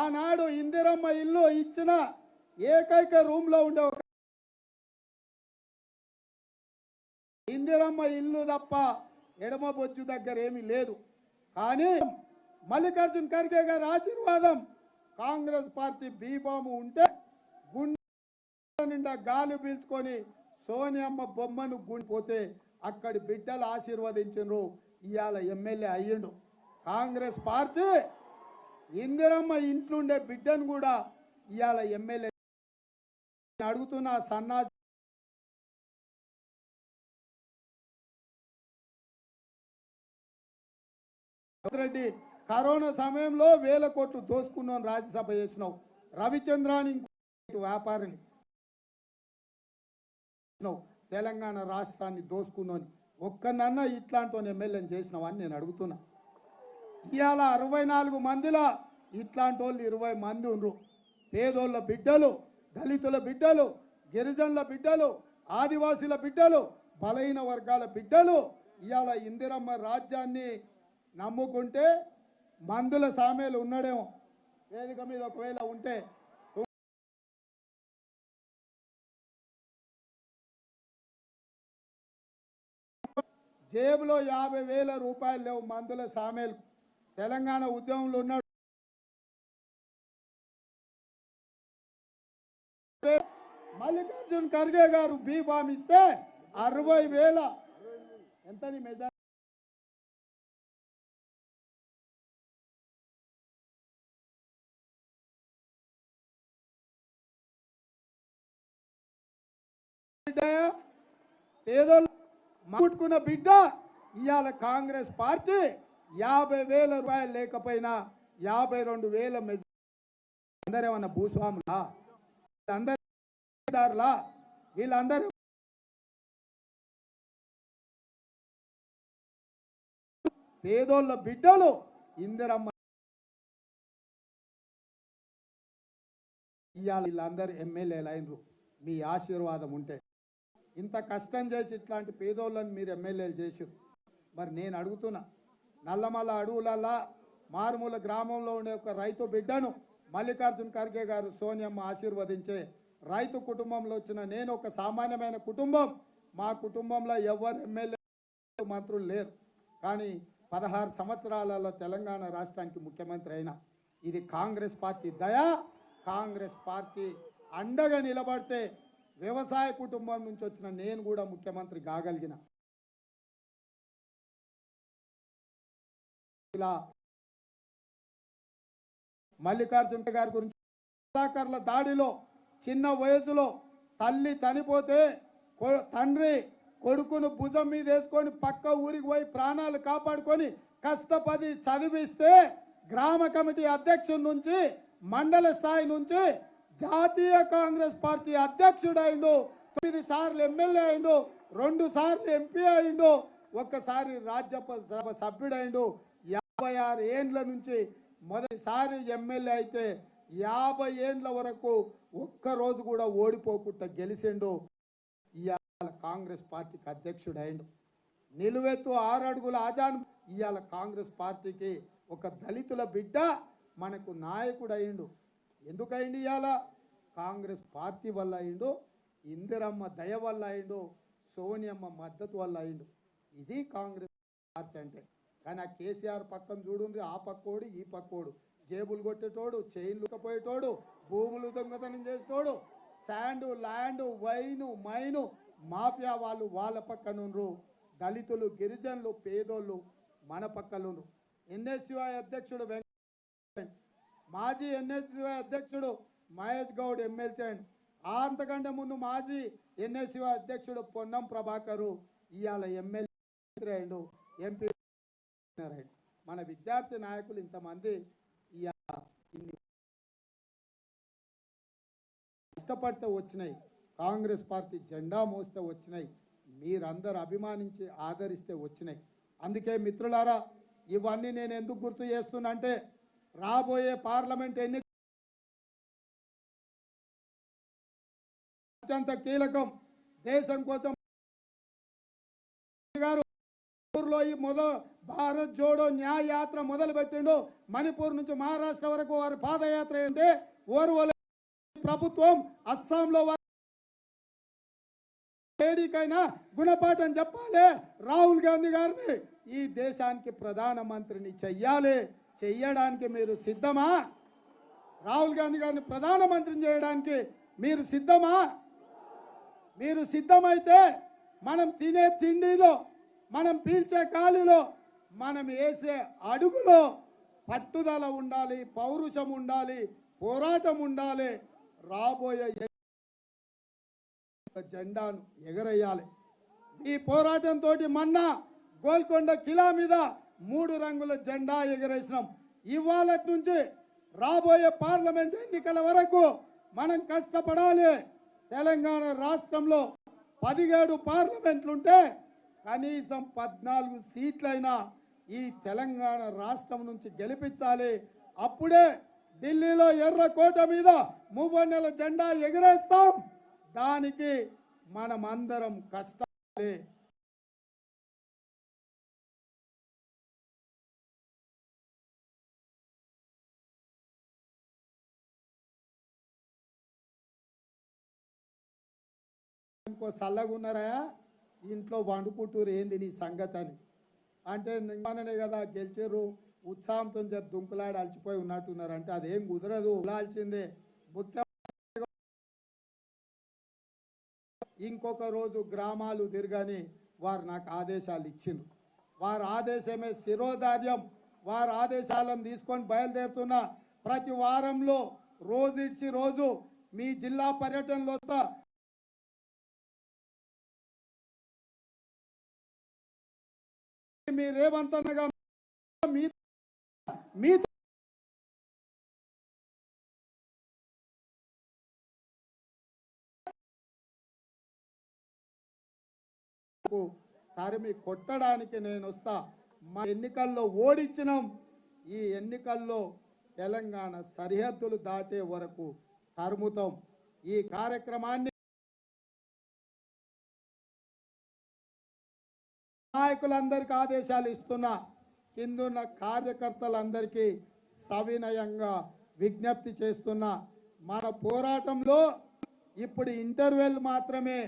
ఆనాడు ఇందిరమ్మ ఇల్లు ఇచ్చిన ఏకైక రూమ్లో ఉండే ఒక ఇందిరమ్మ ఇల్లు తప్ప ఎడమ బొచ్చు దగ్గర ఏమీ లేదు. కానీ మల్లికార్జున్ ఖర్గే గారి ఆశీర్వాదం కాంగ్రెస్ పార్టీ బీబాము ఉంటే గుండె నిండా గాలి పీల్చుకొని సోనియమ్మ బొమ్మను గుండిపోతే అక్కడి బిడ్డలు ఆశీర్వదించరు ఇవాళ ఎమ్మెల్యే అయ్యిండు. కాంగ్రెస్ పార్టీ ఇందిరమ్మ ఇంట్లుండే బిడ్డను కూడా ఇవాళ ఎమ్మెల్యే అడుగుతున్న సన్నా రెడ్డి కరోనా సమయంలో వేల కోట్లు దోసుకున్నాను రాజ్యసభ చేసినావు. రవిచంద్రాని వ్యాపారిని తెలంగాణ రాష్ట్రాన్ని దోసుకున్నాను. ఒక్కనన్నా ఇట్లాంటి ఎమ్మెల్యేని చేసినావు అని నేను అడుగుతున్నా. ఇవాళ అరవై నాలుగు మందిలో ఇట్లాంటి వాళ్ళు ఇరవై మంది ఉండ్రు. పేదోళ్ళ బిడ్డలు దళితుల బిడ్డలు గిరిజనుల బిడ్డలు ఆదివాసీల బిడ్డలు బలహీన వర్గాల బిడ్డలు ఇవాళ ఇందిరమ్మ రాజ్యాన్ని నమ్ముకుంటే మందుల సామెలు ఉన్నాడేమో. వేదిక మీద ఒకవేళ ఉంటే జేబులో యాభై వేల రూపాయలు లేవు మందుల సామెలు. తెలంగాణ ఉద్యమంలో ఉన్నాడు. మల్లికార్జున్ ఖర్గే గారు బీ ఫామ్ ఇస్తే అరవై వేల. ఎంత మెజార్ ఏదో ముట్టుకున్న బిడ్డ ఇవాళ కాంగ్రెస్ పార్టీ యాభై వేల రూపాయలు లేకపోయినా యాభై రెండు వేల మెజార్ అందరేమన్నా భూస్వాములా? అందరు వీళ్ళందరూ పేదోళ్ళ బిడ్డలు ఇందిరమ్మ ఇవాళ వీళ్ళందరూ ఎమ్మెల్యేలు అయినరు. మీ ఆశీర్వాదం ఉంటే. ఇంత కష్టం చేసి ఇట్లాంటి పేదోళ్ళని మీరు ఎమ్మెల్యేలు చేసిరు మరి నేను అడుగుతున్నా నల్లమల్ల అడవులల్లా మారుమూల గ్రామంలో ఉండే ఒక రైతు బిడ్డను మల్లికార్జున్ ఖర్గే గారు సోనియమ్మ ఆశీర్వదించే రైతు కుటుంబంలో వచ్చిన నేను ఒక సామాన్యమైన కుటుంబం. మా కుటుంబంలో ఎవరు ఎమ్మెల్యే మంత్రులు లేరు. కానీ పదహారు సంవత్సరాలలో తెలంగాణ రాష్ట్రానికి ముఖ్యమంత్రి అయినా ఇది కాంగ్రెస్ పార్టీ దయా. కాంగ్రెస్ పార్టీ అండగా నిలబడితే వ్యవసాయ కుటుంబం నుంచి వచ్చిన నేను కూడా ముఖ్యమంత్రి కాగలిగిన ఇలా మల్లికార్జున గారి గురించి కళాకారుల దాడిలో చిన్న వయసులో తల్లి చనిపోతే తండ్రి కొడుకును భుజం మీద వేసుకొని పక్క ఊరికి పోయి ప్రాణాలు కాపాడుకొని కష్టపడి చదివిస్తే గ్రామ కమిటీ అధ్యక్షుడి నుంచి మండల స్థాయి నుంచి జాతీయ కాంగ్రెస్ పార్టీ అధ్యక్షుడైండు తొమ్మిది సార్లు ఎమ్మెల్యే అయిండు రెండు సార్లు ఎంపీ అయిండు ఒక్కసారి రాజ్యసభ సభ్యుడైండు. యాభై ఆరు ఏండ్ల నుంచి మొదటిసారి ఎమ్మెల్యే అయితే యాభై ఏండ్ల వరకు ఒక్క రోజు కూడా ఓడిపోకుండా గెలిచిండు. ఇవాళ కాంగ్రెస్ పార్టీకి అధ్యక్షుడైండు. నిలువెత్తు ఆరు అడుగుల ఆజాన్ ఇవాళ కాంగ్రెస్ పార్టీకి ఒక దళితుల బిడ్డ మనకు నాయకుడు అయిండు ఎందుకయింది ఇవాళ కాంగ్రెస్ పార్టీ వల్ల అయిండు ఇందిరమ్మ దయ వల్ల అయిండు సోనియమ్మ మద్దతు వల్ల అయిండు ఇది కాంగ్రెస్ పార్టీ అంటే. కానీ ఆ కేసీఆర్ పక్కన చూడుండ్రి ఆ పక్కోడు ఈ పక్కోడు. జేబులు కొట్టేటోడు చైన్లు పోయేటోడు భూములు దొంగతనం చేసేటోడు. Sand land wine mine mafia వాళ్ళు వాళ్ళ పక్కనుండ్రు దళితులు గిరిజనులు పేదోళ్ళు మన పక్కలుండ్రు ఎన్ఎస్యుఐ అధ్యక్షుడు వెంకట మాజీ ఎన్ఎస్యుఐ అధ్యక్షుడు మహేష్ గౌడ్ ఎమ్మెల్సీ అండ్ అంతకంటే ముందు మాజీ ఎన్ఎస్యుఐ అధ్యక్షుడు పొన్నం ప్రభాకరు ఇవాళ ఎమ్మెల్యే అయిండు ఎంపీ మన విద్యార్థి నాయకులు ఇంతమంది ఇన్ని కష్టపడితే వచ్చినాయి. కాంగ్రెస్ పార్టీ జెండా మోస్తే వచ్చినాయి. మీరందరూ అభిమానించి ఆదరిస్తే వచ్చినాయి. అందుకే మిత్రులారా ఇవన్నీ నేను ఎందుకు గుర్తు చేస్తున్నా అంటే రాబోయే పార్లమెంట్ ఎన్ని అత్యంత కీలకం. దేశం కోసం మణిపూర్లో ఈ మొదలు భారత్ జోడో న్యాయ యాత్ర మొదలు పెట్టిండు మణిపూర్ నుంచి మహారాష్ట్ర వరకు వారి పాదయాత్ర ఏంటంటే ఓర్వలే ప్రభుత్వం అస్సాంలో వారి గుణపాఠం చెప్పాలి. రాహుల్ గాంధీ గారిని ఈ దేశానికి ప్రధానమంత్రిని చెయ్యాలి. చెయ్యడానికి మీరు సిద్ధమా? రాహుల్ గాంధీ గారిని ప్రధానమంత్రిని చేయడానికి మీరు సిద్ధమా? మీరు సిద్ధమైతే మనం తినే తిండిలో మనం పీల్చే గాలిలో మనం వేసే అడుగులో పట్టుదల ఉండాలి పౌరుషం ఉండాలి పోరాటం ఉండాలి. రాబోయే జెండాను ఎగరేయాలి. ఈ పోరాటంతో మొన్న గోల్కొండ కిలా మీద మూడు రంగుల జెండా ఎగరేసినాం. ఇవాళ నుంచి రాబోయే పార్లమెంట్ ఎన్నికల వరకు మనం కష్టపడాలి. తెలంగాణ రాష్ట్రంలో పదిహేడు పార్లమెంట్లుంటే కనీసం పద్నాలుగు సీట్లైనా ఈ తెలంగాణ రాష్ట్రం నుంచి గెలిపించాలి. అప్పుడే ఢిల్లీలో ఎర్రకోట మీద మూవన్నెల జెండా ఎగరేస్తాం. దానికి మనమందరం అందరం కష్టాలి. ఇంకో ఉన్నారా ఇంట్లో వండుకుంటూరు ఏంది నీ సంగతి అని అంటే నిమ్మనే కదా గెలిచారు ఉత్సాహంతో జర దుంకులాడి అలసిపోయి ఉన్నట్టున్నారు. అంటే అదేం కుదరదు. ఉండాల్సిందే ముఖ్య ఇంకొక రోజు గ్రామాలు తిరగని వారు నాకు ఆదేశాలు ఇచ్చిండ్రు. వారి ఆదేశమే శిరోధార్యం. వారి ఆదేశాలను తీసుకొని బయలుదేరుతున్న ప్రతి వారంలో రోజు ఇడ్చి రోజు మీ జిల్లా పర్యటనలో మీ రేవంత్ అన్నగా మీ మీ తరిమి కొట్టడానికి నేను వస్తా. మా ఎన్నికల్లో ఓడించినాం ఈ ఎన్నికల్లో తెలంగాణ సరిహద్దులు దాటే వరకు తరుముతాం. ఈ కార్యక్రమాన్ని నాయకులందరికీ ఆదేశాలు ఇస్తున్నా కిందున్న కార్యకర్తలందరికీ సవినయంగా విజ్ఞప్తి చేస్తున్నా మన పోరాటంలో ఇప్పుడు ఇంటర్వెల్ మాత్రమే